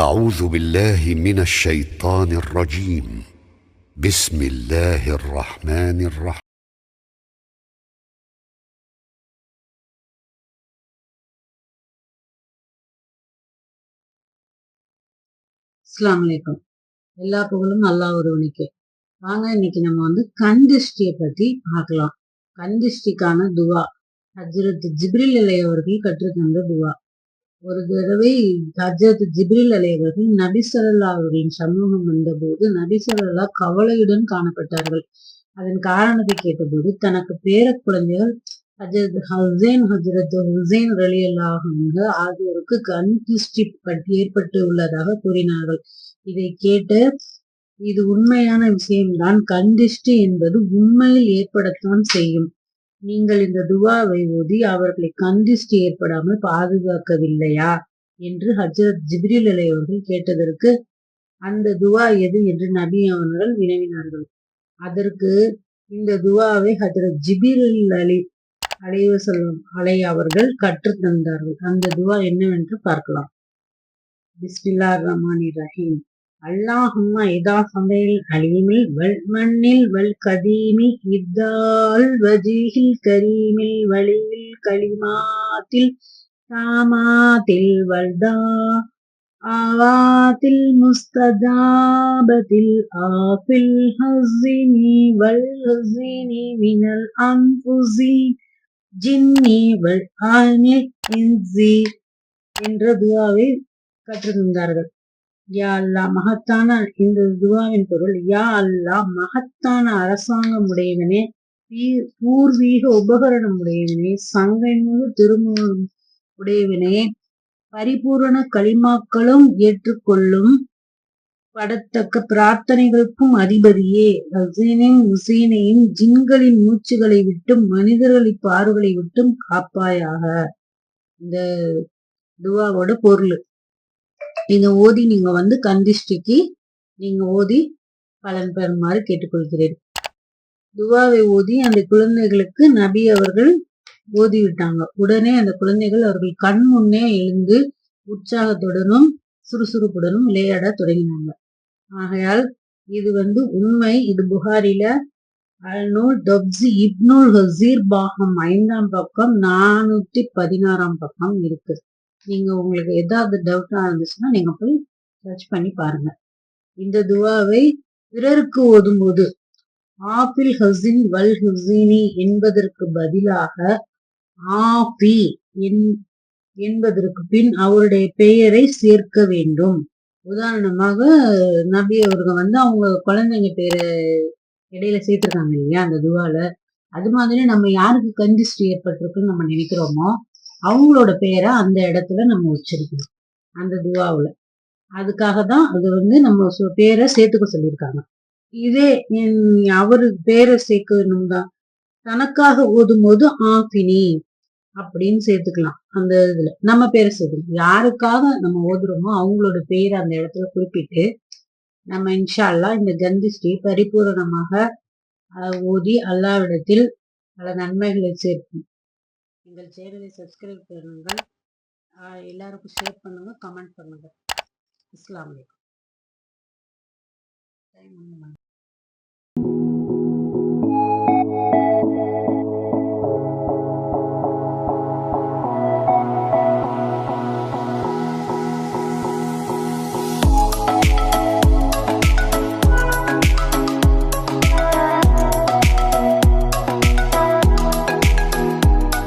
أعوذ بالله من الشيطان الرجيم بسم الله الرحمن الرحيم அஸ்லாம் வலைக்கம் எல்லா புகழும் அல்லாஹ் ஒருவனுக்கு வாங்க இன்னைக்கு நம்ம வந்து கண் திருஷ்டியை பத்தி பார்க்கலாம் கண் திருஷ்டிக்கான துவா ஹஜ்ரத் ஜிப்ரில் அலை அவர்கள் கற்றுத்தந்த துவா ஒரு தடவை ஹஜரத் ஜிப்ரில் அலை அவர்கள் நபிசல்லா அவர்களின் சமூகம் வந்தபோது நபிசல்லா கவலையுடன் காணப்பட்டார்கள். அதன் காரணத்தை கேட்டபோது தனக்கு பேர குழந்தைகள் ஹஜரத் ஹசேன் ஹஜரத் ஹுசேன் அலி அல்லாஹ் ஆகியோருக்கு கண் திருஷ்டி ஏற்பட்டு உள்ளதாக கூறினார்கள். இதை கேட்டு இது உண்மையான விஷயம்தான். கண் திருஷ்டி என்பது உண்மையில் ஏற்படத்தான் செய்யும். நீங்கள் இந்த துவாவை ஓதி அவர்களை கந்திஷ்டி ஏற்படாமல் பாதுகாக்கவில்லையா? என்று ஹஜரத் ஜிப்ரில் அலை அவர்கள் கேட்டதற்கு அந்த துவா எது? என்று நபி அவர்கள் வினவினார்கள். அதற்கு இந்த துவாவை ஹஜரத் ஜிபிரில் அலி அலைவ செல்வம் அலை அவர்கள் கற்று தந்தார்கள். அந்த துவா என்னவென்று பார்க்கலாம். பிஸ்மில்லா ரஹ்மான் ரஹீம். அல்லாஹும்மா இதா சமையல் அலீமில் வல் மண்ணில் வல் கதீமி இத்தால் வஜீஹில் கரீமில் வலியில் களிமாத்தில் சாமாத்தில் வல்தா ஆவாத்தில் முஸ்தஜாபத்தில் ஆஃபில் ஹசினி வல் ஹசினி மினல் அன்புசி ஜின்னி வல் ஆனில் இன்சி என்ற துவாவை கற்றுத்தந்தார்கள். யா அல்லா மகத்தான இந்த துவாவின் பொருள் யா அல்லா மகத்தான அரசாங்கம் உடையவனே பூர்வீக உபகரணம் உடையவனே சங்கைமுழு திருமுகம் உடையவனே பரிபூரண களிமாக்களும் ஏற்றுக்கொள்ளும் படத்தக்க பிரார்த்தனைகளுக்கும் அதிபதியே. ஹசீனின் ஹுசீனையும் ஜின்களின் மூச்சுகளை விட்டும் மனிதர்களின் பார்வைகளை விட்டும் காப்பாயாக. இந்த துவாவோட பொருள். இதை ஓதி நீங்க வந்து கந்திஷ்டிக்கு நீங்க ஓதி பலன் பெறுமாறு கேட்டுக்கொள்கிறேன். துவாவை ஓதி அந்த குழந்தைகளுக்கு நபி அவர்கள் ஓதி விட்டாங்க. உடனே அந்த குழந்தைகள் அவர்கள் கண் முன்னே எழுந்து உற்சாகத்துடனும் சுறுசுறுப்புடனும் விளையாட தொடங்கினாங்க. ஆகையால் இது வந்து உண்மை. இது புகாரில அல்நூல் தொப்சி இப்னுல் ஹசீர் பாகம் ஐந்தாம் பக்கம் நானூத்தி பதினாறாம் பக்கம் இருக்கு. நீங்க உங்களுக்கு ஏதாவது டவுட்டா இருந்துச்சுன்னா நீங்க போய் சர்ச் பண்ணி பாருங்க. இந்த துவாவை பிறருக்கு ஓதும்போது ஆபில் ஹசின் வல் ஹசினி என்பதற்கு பதிலாக ஆபி என்பதற்கு பின் அவருடைய பெயரை சேர்க்க வேண்டும். உதாரணமாக நபி அவர்கள் வந்து அவங்க குழந்தைங்க பேரை இடையில சேர்த்துருக்காங்க இல்லையா அந்த துவால. அது மாதிரி நம்ம யாருக்கு கஞ்சிஸ்ட் ஏற்பட்டிருக்குன்னு நம்ம நினைக்கிறோமோ அவங்களோட பேரை அந்த இடத்துல நம்ம வச்சிருக்கணும். அந்த துவாவில். அதுக்காக தான் அது வந்து நம்ம பேரை சேர்த்துக்க சொல்லியிருக்காங்க. இதே அவரு பேரை சேர்க்கணும் தான் தனக்காக ஓதும் போது ஆபினி அப்படின்னு சேர்த்துக்கலாம். அந்த இதுல. நம்ம பேரை சேர்த்துக்கலாம் யாருக்காக நம்ம ஓதுறோமோ அவங்களோட பேரை அந்த இடத்துல குறிப்பிட்டு நம்ம இன்ஷா இந்த கந்திஸ்ரீ பரிபூரணமாக ஓதி அல்லாவிடத்தில் பல நன்மைகளை சேர்க்கும் எங்கள் சேனலை சப்ஸ்கிரைப் பண்ணுங்கள். எல்லாருக்கும் ஷேர் பண்ணுங்கள் கமெண்ட் பண்ணுங்கள் இஸ்லாமலைக்கும்